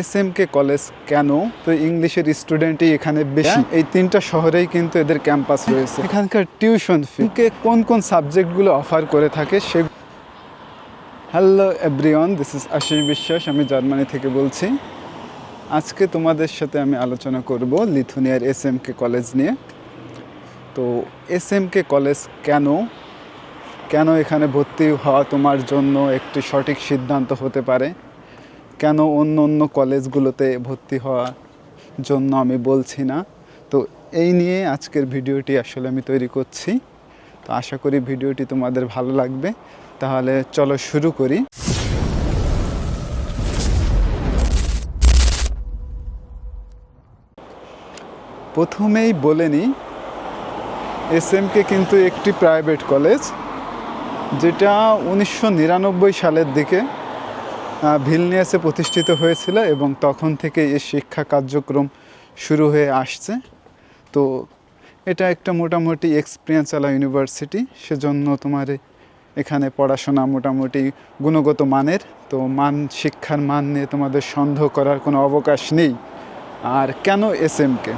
S M K college কেন? তো ইংলিশের স্টুডেন্টই এখানে বেশি। এই তিনটা শহরেই কিন্তু এদের ক্যাম্পাস রয়েছে। এখানকার টিউশন ফি কে কোন কোন সাবজেক্টগুলো অফার করে থাকে সে hello everyone this is Ashis Biswas আমি জার্মানি থেকে বলছি। আজকে তোমাদের সাথে আমি আলোচনা করব লিথুনিয়ার এস এম কে কলেজ নিয়ে। তো এস এম কে কলেজ কেন? কেন এখানে ভর্তি হওয়া তোমার জন্য একটি সঠিক সিদ্ধান্ত হতে পারে? কেন অন্য অন্য কলেজগুলোতে ভর্তি হওয়ার জন্য আমি বলছি না? তো এই নিয়ে আজকের ভিডিওটি আসলে আমি তৈরি করছি। তো আশা করি ভিডিওটি তোমাদের ভালো লাগবে। তাহলে চলো শুরু করি। প্রথমেই বলে নিই এস এমকে কিন্তু একটি প্রাইভেট কলেজ, যেটা উনিশশো নিরানব্বই সালের দিকে ভিলনিয়াসে প্রতিষ্ঠিত হয়েছিল এবং তখন থেকে এর শিক্ষা কার্যক্রম শুরু হয়ে আসছে। তো এটা একটা মোটামুটি এক্সপিরিয়েন্স আলা ইউনিভার্সিটি সেজন্য তোমার এখানে পড়াশোনা মোটামুটি গুণগত মানের। তো মান, শিক্ষার মান নিয়ে তোমাদের সন্দেহ করার কোনো অবকাশ নেই। আর কেন এস এমকে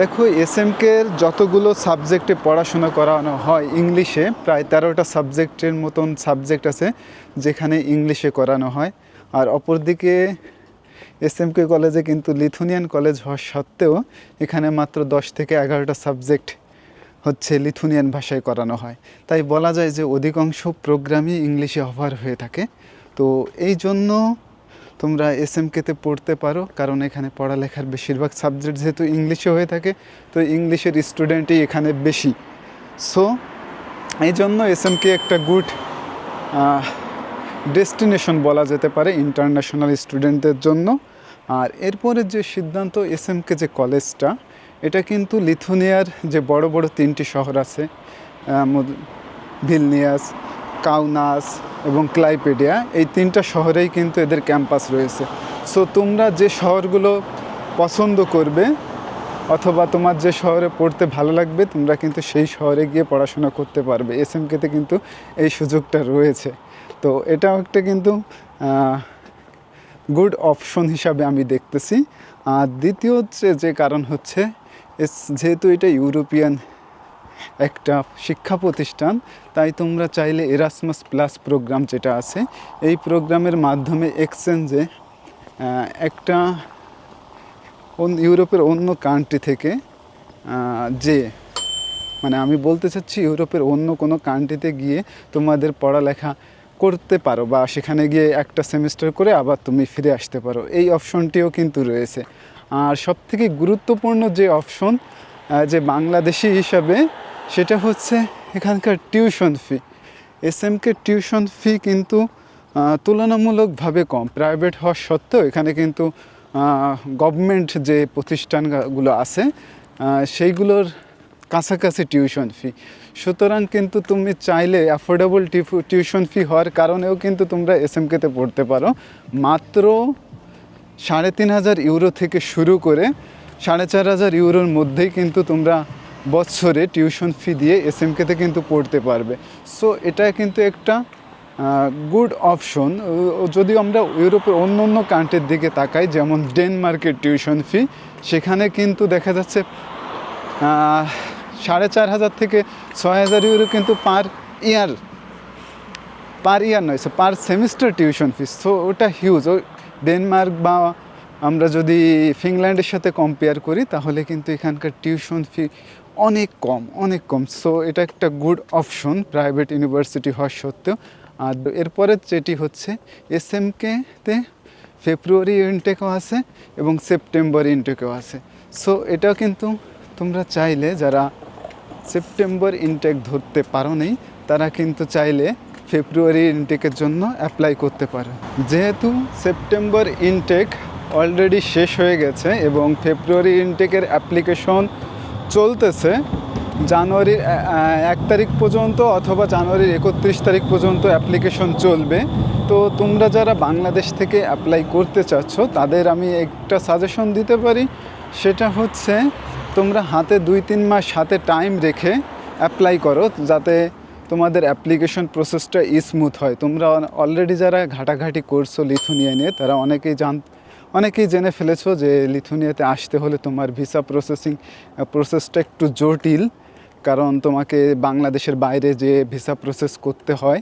দেখো এস এমকের যতগুলো সাবজেক্টে পড়াশোনা করানো হয় ইংলিশে প্রায় তেরোটা সাবজেক্টের মতন সাবজেক্ট আছে যেখানে ইংলিশে করানো হয়। আর অপরদিকে এস এমকে কলেজে কিন্তু লিথুনিয়ান কলেজ হওয়া সত্ত্বেও এখানে মাত্র দশ থেকে এগারোটা সাবজেক্ট হচ্ছে লিথুনিয়ান ভাষায় করানো হয়। তাই বলা যায় যে অধিকাংশ প্রোগ্রামই ইংলিশে অফার হয়ে থাকে। তো এই জন্য তোমরা এস এম কেতে পড়তে পারো, কারণ এখানে পড়ালেখার বেশিরভাগ সাবজেক্ট যেহেতু ইংলিশে হয়ে থাকে, তো ইংলিশের স্টুডেন্টই এখানে বেশি। সো এই জন্য এস এম কে একটা গুড ডেস্টিনেশন বলা যেতে পারে ইন্টারন্যাশনাল স্টুডেন্টদের জন্য। আর এরপরে যে সিদ্ধান্ত এস এম কে যে কলেজটা এটা কিন্তু লিথুনিয়ার যে বড় বড় তিনটি শহর আছে ভিলনিয়াস, কাউনাস এবং ক্লাইপেডিয়া, এই তিনটা শহরেই কিন্তু এদের ক্যাম্পাস রয়েছে। সো তোমরা যে শহরগুলো পছন্দ করবে, অথবা তোমার যে শহরে পড়তে ভালো লাগবে, তোমরা কিন্তু সেই শহরে গিয়ে পড়াশোনা করতে পারবে। এস এম কেতে কিন্তু এই সুযোগটা রয়েছে। তো এটাও একটা কিন্তু গুড অপশন হিসাবে আমি দেখতেছি। আর দ্বিতীয় হচ্ছে যে কারণ হচ্ছে যেহেতু এটা ইউরোপিয়ান একটা শিক্ষা প্রতিষ্ঠান। তাই তোমরা চাইলে এরাসমাস প্লাস প্রোগ্রাম যেটা আছে, এই প্রোগ্রামের মাধ্যমে এক্সচেঞ্জে একটা ইউরোপের অন্য কান্ট্রি থেকে যে মানে আমি বলতে চাচ্ছি ইউরোপের অন্য কোনো কান্ট্রিতে গিয়ে তোমাদের পড়ালেখা করতে পারো বা সেখানে গিয়ে একটা সেমিস্টার করে আবার তুমি ফিরে আসতে পারো। এই অপশনটিও কিন্তু রয়েছে। আর সবথেকে গুরুত্বপূর্ণ যে অপশন যে বাংলাদেশি হিসাবে সেটা হচ্ছে এখানকার tuition fee. S MK tuition fee কিন্তু তুলনামূলকভাবে কম। প্রাইভেট হওয়া সত্ত্বেও এখানে কিন্তু গভর্নমেন্ট যে প্রতিষ্ঠানগুলো আছে সেইগুলোর কাছাকাছি টিউশন ফি। সুতরাং কিন্তু তুমি চাইলে অ্যাফোর্ডেবল টিউশন ফি হওয়ার কারণেও কিন্তু তোমরা এস এমকেতে পড়তে পারো। মাত্র সাড়ে তিন হাজার ইউরো থেকে শুরু করে সাড়ে চার হাজার ইউরোর মধ্যেই কিন্তু তোমরা বছরে টিউশন ফি দিয়ে এস এমকেতে কিন্তু পড়তে পারবে। সো এটা কিন্তু একটা গুড অপশন যদিও আমরা ইউরোপের অন্য অন্য কান্ট্রির দিকে তাকাই, যেমন ডেনমার্কের টিউশন ফি, সেখানে কিন্তু দেখা যাচ্ছে সাড়ে চার হাজার থেকে ছয় হাজার ইউরো কিন্তু পার ইয়ার পার ইয়ার নয় per semester tuition fees so ওটা হিউজ ও, ডেনমার্ক বা আমরা যদি ফিনল্যান্ডের সাথে কম্পেয়ার করি, তাহলে কিন্তু এখানকার টিউশন ফি অনেক কম অনেক কম। সো এটা একটা গুড অপশন প্রাইভেট ইউনিভার্সিটি হওয়া সত্ত্বেও। আর এরপরে যেটি হচ্ছে এস এম কেতে ফেব্রুয়ারি ইনটেকও আছে এবং সেপ্টেম্বর ইনটেকও আছে। সো এটা কিন্তু তোমরা চাইলে যারা সেপ্টেম্বর ইনটেক ধরতে পারো নেই, তারা কিন্তু চাইলে ফেব্রুয়ারি ইনটেকের জন্য অ্যাপ্লাই করতে পারে। যেহেতু সেপ্টেম্বর ইনটেক অলরেডি শেষ হয়ে গেছে এবং ফেব্রুয়ারি ইনটেকের অ্যাপ্লিকেশন চলতেছে, জানুয়ারির এক তারিখ পর্যন্ত অথবা জানুয়ারির একত্রিশ তারিখ পর্যন্ত অ্যাপ্লিকেশন চলবে। তো তোমরা যারা বাংলাদেশ থেকে অ্যাপ্লাই করতে চাচ্ছ, তাদের আমি একটা সাজেশন দিতে পারি। সেটা হচ্ছে, তোমরা হাতে দুই, তিন মাস হাতে টাইম রেখে অ্যাপ্লাই করো, যাতে তোমাদের অ্যাপ্লিকেশন প্রসেসটা স্মুথ হয়। তোমরা অলরেডি যারা ঘাটাঘাটি করছ লিথুনিয়া নিয়ে, তারা অনেকেই জান অনেকেই জেনে ফেলেছো যে লিথুনিয়াতে আসতে হলে তোমার ভিসা প্রসেসিং প্রসেসটা একটু জটিল, কারণ তোমাকে বাংলাদেশের বাইরে যে ভিসা প্রসেস করতে হয়।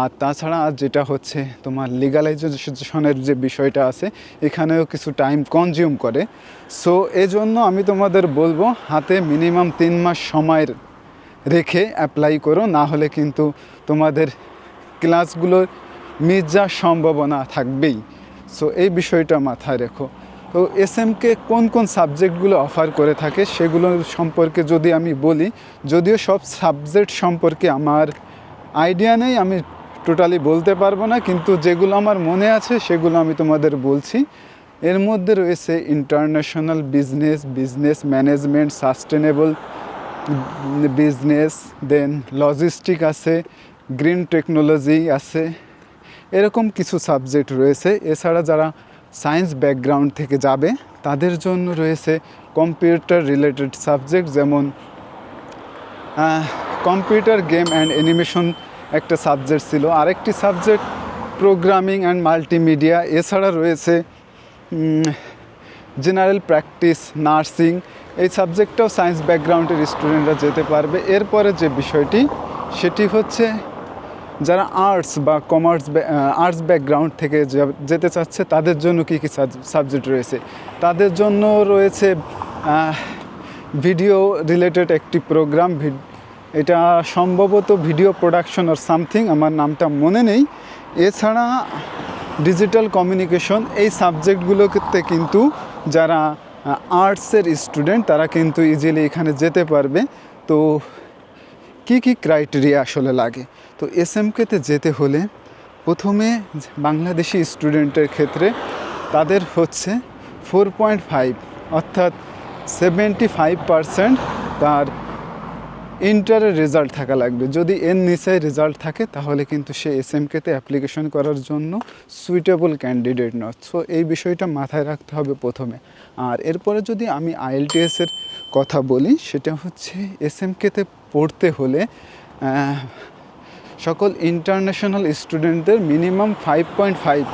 আর তাছাড়া যেটা হচ্ছে তোমার লিগালাইজেশনের যে বিষয়টা আছে, এখানেও কিছু টাইম কনজিউম করে। সো এজন্য আমি তোমাদের বলব, হাতে মিনিমাম তিন মাস সময় রেখে অ্যাপ্লাই করো, না হলে কিন্তু তোমাদের ক্লাসগুলোর মিস সম্ভাবনা থাকবেই। সো এই বিষয়টা মাথায় রেখো। তো এস এমকে কোন কোন সাবজেক্টগুলো অফার করে থাকে সেগুলো সম্পর্কে যদি আমি বলি, যদিও সব সাবজেক্ট সম্পর্কে আমার আইডিয়া নেই, আমি টোটালি বলতে পারব না, কিন্তু যেগুলো আমার মনে আছে সেগুলো আমি তোমাদের বলছি। এর মধ্যে রয়েছে international business business management sustainable business then logistic আছে গ্রিন টেকনোলজি আছে এরকম কিছু সাবজেক্ট রয়েছে। এছাড়া যারা সায়েন্স ব্যাকগ্রাউন্ড থেকে যাবে, তাদের জন্য রয়েছে কম্পিউটার রিলেটেড সাবজেক্ট যেমন কম্পিউটার গেম অ্যান্ড অ্যানিমেশন একটা সাবজেক্ট ছিল। আরেকটি সাবজেক্ট প্রোগ্রামিং অ্যান্ড মাল্টিমিডিয়া এছাড়া রয়েছে জেনারেল প্র্যাকটিস নার্সিং এই সাবজেক্টটাও সায়েন্স ব্যাকগ্রাউন্ডের স্টুডেন্টরা যেতে পারবে। এরপরে যে বিষয়টি, সেটি হচ্ছে যারা আর্টস বা কমার্স আর্টস ব্যাকগ্রাউন্ড থেকে যেতে চাচ্ছে, তাদের জন্য কী কী সাবজেক্ট রয়েছে? তাদের জন্য রয়েছে ভিডিও রিলেটেড একটি প্রোগ্রাম এটা সম্ভবত ভিডিও প্রোডাকশন আর সামথিং আমার নামটা মনে নেই। এছাড়া ডিজিটাল কমিউনিকেশন এই সাবজেক্টগুলোতে কিন্তু যারা আর্টসের স্টুডেন্ট তারা কিন্তু ইজিলি এখানে যেতে পারবে। তো কি কি ক্রাইটেরিয়া আসলে লাগে? তো এস এমকেতে যেতে হলে প্রথমে বাংলাদেশি স্টুডেন্টের ক্ষেত্রে তাদের হচ্ছে ফোর পয়েন্ট ফাইভ অর্থাৎ সেভেন্টি ফাইভ পারসেন্ট তার ইন্টারের রেজাল্ট থাকা লাগবে। যদি এর নিচে রেজাল্ট থাকে, তাহলে কিন্তু সে এস এমকেতে অ্যাপ্লিকেশন করার জন্য সুইটেবল ক্যান্ডিডেট নয়। সো এই বিষয়টা মাথায় রাখতে হবে প্রথমে। আর এরপরে যদি আমি আইএলটিএসের কথা বলি, সেটা হচ্ছে এস এমকেতে পড়তে হলে সকল ইন্টারন্যাশনাল স্টুডেন্টদের মিনিমাম ফাইভ পয়েন্ট ফাইভ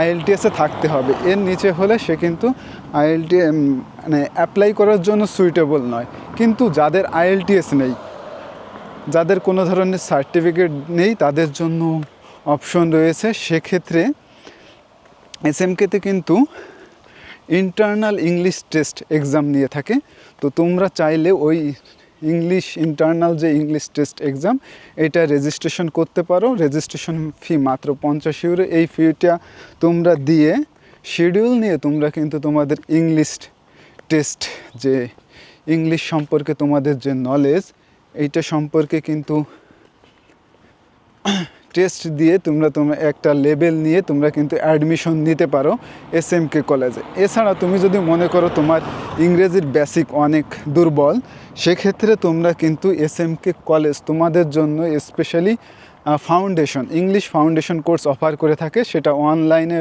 আইএলটিএসে থাকতে হবে। এর নিচে হলে সে কিন্তু আইএলটি মানে অ্যাপ্লাই করার জন্য সুইটেবল নয়। কিন্তু যাদের আইএলটিএস নেই, যাদের কোনো ধরনের সার্টিফিকেট নেই, তাদের জন্য অপশন রয়েছে। সেক্ষেত্রে এসএমকেতে কিন্তু ইন্টারনাল ইংলিশ টেস্ট এক্সাম নিয়ে থাকে। তো তোমরা চাইলে ওই ইংলিশ ইন্টারনাল যে ইংলিশ টেস্ট এক্সাম এটা রেজিস্ট্রেশন করতে পারো। রেজিস্ট্রেশন ফি মাত্র পঞ্চাশ ইউরো এই ফিটা তোমরা দিয়ে শিডিউল নিয়ে তোমরা কিন্তু তোমাদের ইংলিশ টেস্ট যে ইংলিশ সম্পর্কে তোমাদের যে নলেজ এইটা সম্পর্কে কিন্তু টেস্ট দিয়ে তোমরা তোমরা একটা লেভেল নিয়ে তোমরা কিন্তু অ্যাডমিশন নিতে পারো এস এম কে কলেজে এছাড়া তুমি যদি মনে করো তোমার ইংরেজির বেসিক অনেক দুর্বল, সেক্ষেত্রে তোমরা কিন্তু এস এম কে কলেজ তোমাদের জন্য specially foundation English foundation course offer করে থাকে। সেটা অনলাইনে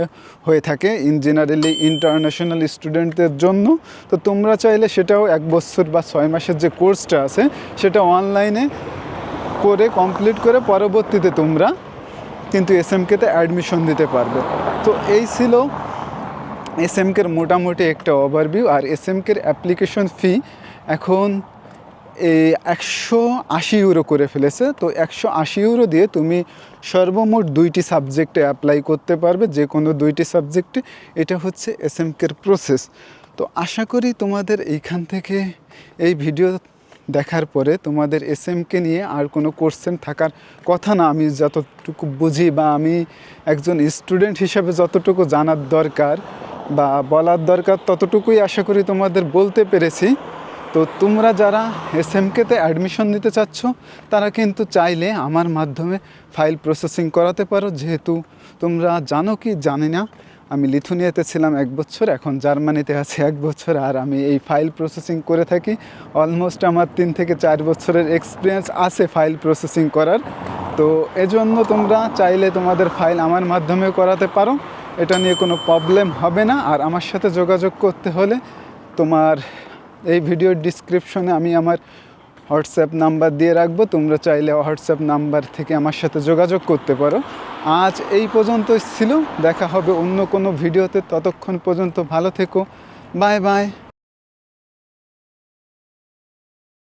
হয়ে থাকে ইন জেনারেলি ইন্টারন্যাশনাল স্টুডেন্টদের জন্য। তো তোমরা চাইলে সেটাও এক বছর বা ছয় মাসের যে কোর্সটা আছে, সেটা অনলাইনে করে কমপ্লিট করে পরবর্তীতে তোমরা কিন্তু এস এমকেতে অ্যাডমিশন দিতে পারবে। তো এই ছিল এস এমকের মোটামুটি একটা ওভারভিউ আর এস এমকের অ্যাপ্লিকেশন ফি এখন এই একশো আশি ইউরো করে ফেলেছে। তো একশো আশি ইউরো দিয়ে তুমি সর্বমোট দুইটি সাবজেক্টে অ্যাপ্লাই করতে পারবে। যে কোনো দুইটি সাবজেক্টে এটা হচ্ছে এস এমকের প্রসেস তো আশা করি তোমাদের এইখান থেকে এই ভিডিও দেখার পরে তোমাদের এস এমকে নিয়ে আর কোনো কোশ্চেন থাকার কথা না, আমি যতটুকু বুঝি বা আমি একজন স্টুডেন্ট হিসেবে যতটুকু জানার দরকার বা বলার দরকার ততটুকুই আশা করি তোমাদের বলতে পেরেছি। তো তোমরা যারা এস এমকেতে অ্যাডমিশন নিতে চাচ্ছ, তারা কিন্তু চাইলে আমার মাধ্যমে ফাইল প্রসেসিং করাতে পারো। যেহেতু তোমরা জানো কি জানি না আমি লিথুনিয়াতে ছিলাম এক বছর, এখন জার্মানিতে আছি এক বছর, আর আমি এই ফাইল প্রসেসিং করে থাকি। অলমোস্ট আমার তিন থেকে চার বছরের এক্সপিরিয়েন্স আছে ফাইল প্রসেসিং করার। তো এজন্য তোমরা চাইলে তোমাদের ফাইল আমার মাধ্যমে করাতে পারো। এটা নিয়ে কোনো প্রবলেম হবে না, আর আমার সাথে যোগাযোগ করতে হলে তোমার এই ভিডিওর ডিসক্রিপশনে আমি আমার হোয়াটসঅ্যাপ নাম্বার দিয়ে রাখব, তোমরা চাইলে হোয়াটসঅ্যাপ নাম্বার থেকে আমার সাথে যোগাযোগ করতে পারো। আজ এই পর্যন্ত ছিল, দেখা হবে অন্য কোনো ভিডিওতে, ততক্ষণ পর্যন্ত ভালো থেকো, বাই বাই।